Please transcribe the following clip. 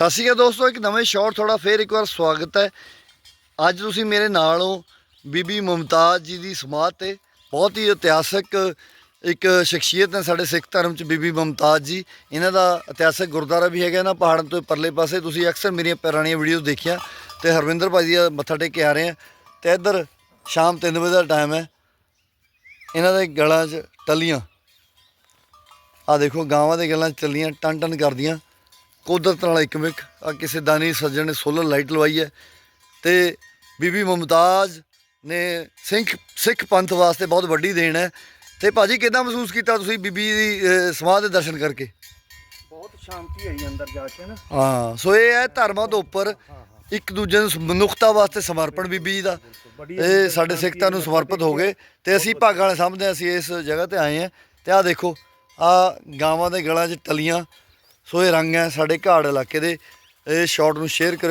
ਸਤਿ ਸ਼੍ਰੀ ਅਕਾਲ ਦੋਸਤੋ, ਇੱਕ ਨਵੇਂ ਸ਼ਾਰਟ ਥੋੜਾ ਫੇਰ ਇੱਕ ਵਾਰ ਸਵਾਗਤ ਹੈ। ਅੱਜ ਤੁਸੀਂ ਮੇਰੇ ਨਾਲ ਹੋ ਬੀਬੀ ਮੁਮਤਾਜ਼ ਜੀ ਦੀ ਸਮਾਧ ਤੇ। ਬਹੁਤ ਹੀ ਇਤਿਹਾਸਕ ਇੱਕ ਸ਼ਖਸੀਅਤ ਹੈ ਸਾਡੇ ਸਿੱਖ ਧਰਮ ਚ ਬੀਬੀ ਮੁਮਤਾਜ਼ ਜੀ। ਇਹਨਾਂ ਦਾ ਇਤਿਹਾਸਕ ਗੁਰਦੁਆਰਾ ਵੀ ਹੈਗਾ ਨਾ ਪਹਾੜਾਂ ਤੋਂ ਪਰਲੇ ਪਾਸੇ। ਤੁਸੀਂ ਅਕਸਰ ਮੇਰੀਆਂ ਪੁਰਾਣੀਆਂ ਵੀਡੀਓਜ਼ ਦੇਖੀਆਂ ਤੇ ਹਰਵਿੰਦਰ ਭਾਜੀ ਦਾ ਮੱਥਾ ਟੇਕ ਕੇ ਆ ਰਹੇ ਆ ਤੇ ਇੱਧਰ ਸ਼ਾਮ 3 ਵਜੇ ਦਾ ਟਾਈਮ ਹੈ। ਇਹਨਾਂ ਦੇ ਗਲਾਂ 'ਚ ਟੱਲੀਆਂ। ਆ ਦੇਖੋ, ਗਾਵਾਂ ਦੇ ਗਲਾਂ 'ਚ ਟੱਲੀਆਂ ਟਨ ਟਨ ਕਰਦੀਆਂ। ਕੁਦਰਤ ਨਾਲ ਇੱਕ ਮਿਕ ਆ ਕਿਸੇ ਦਾਨੀ ਸੱਜਣ ਨੇ ਸੋਲਰ ਲਾਈਟ ਲਵਾਈ ਹੈ ਤੇ ਬੀਬੀ ਮੁਮਤਾਜ਼ ਨੇ ਸਿੱਖ ਸਿੱਖ ਪੰਥ ਵਾਸਤੇ ਬਹੁਤ ਵੱਡੀ ਦੇਣ ਹੈ। ਤੇ ਭਾਜੀ ਕਿਦਾਂ ਮਹਿਸੂਸ ਕੀਤਾ ਤੁਸੀਂ ਬੀਬੀ ਦੀ ਸਮਾਧ ਦੇ ਦਰਸ਼ਨ ਕਰਕੇ? ਬਹੁਤ ਸ਼ਾਂਤੀ ਆਈ ਅੰਦਰ ਜਾ ਕੇ ਨਾ। ਹਾਂ ਸੋ ਇਹ ਹੈ ਧਰਮਾਂ ਤੋਂ ਉੱਪਰ ਇੱਕ ਦੂਜੇ ਨੂੰ ਮਨੁੱਖਤਾ ਵਾਸਤੇ ਸਮਰਪਣ ਬੀਬੀ ਜੀ ਦਾ। ਇਹ ਸਾਡੇ ਸਿੱਖਤਾ ਨੂੰ ਸਮਰਪਿਤ ਹੋ ਗਏ ਤੇ ਅਸੀਂ ਭਾਗਾਂ ਵਾਲੇ ਸਮਝਦੇ ਹਾਂ ਅਸੀਂ ਇਸ ਜਗ੍ਹਾ ਤੇ ਆਏ ਹਾਂ। ਤੇ ਆਹ ਦੇਖੋ ਆ ਗਾਵਾਂ ਦੇ ਗਲਾਂ 'ਚ ਟਲੀਆਂ ਸੋ ਇਹ ਰੰਗ ਹੈ ਸਾਡੇ ਘਾੜ ਇਲਾਕੇ ਦੇ। ਇਹ ਸ਼ਾਟ ਨੂੰ ਸ਼ੇਅਰ ਕਰਿਓ।